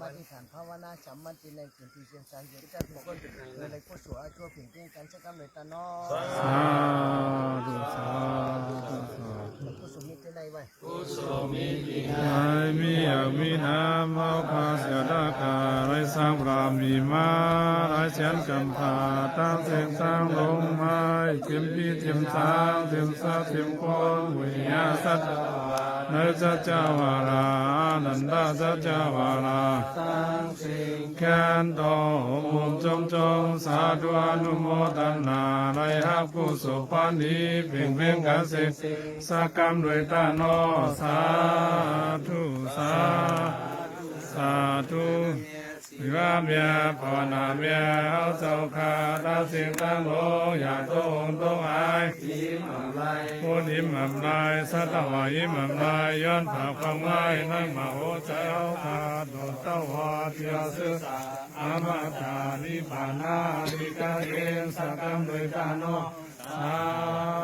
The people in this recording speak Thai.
มาที่ฐานภาวนาสัมมันติในสิ่งที่เชียงสายเกิดแต่บุคคลเงินในผู้สวยชั่วผิงเก่งกันสักคำเลยตาน้อสาธุสาธุสาธุผู้สมิตรในไว้ไอ้สมีอยากมีน้ำเอาพาเสียดากาไรสร้างรามีมาไรเสียนกำพาตั้งเสียงสร้างลงไม้เทียมพี่เทียมสางเทียมสาเทียมคนวิญญาสัจจวา เนสัจจวารานันดาสัจจวาราตั้งสิ่งแค้นต่อมุมจงจงสาธุอนุโมทนาไรหักผู้สุปานีเพ่งเพ่งกันเสกสักกรรมด้วยตาโนสาธุสาสาธุ วิวาเมียภาวนาเมียเอาเจ้าขาตาสิ่งตั้งโลอย่าโตงโตงอายพูดยิ้มอำลายสัตวายิ้มอำลายย้อนผ่าความง่ายนั่งมาโหใจเอาขาโดดเต้าหอเทียซื้ออามาตานิพานาดิกาเองสักกรรมด้วยตาโนสา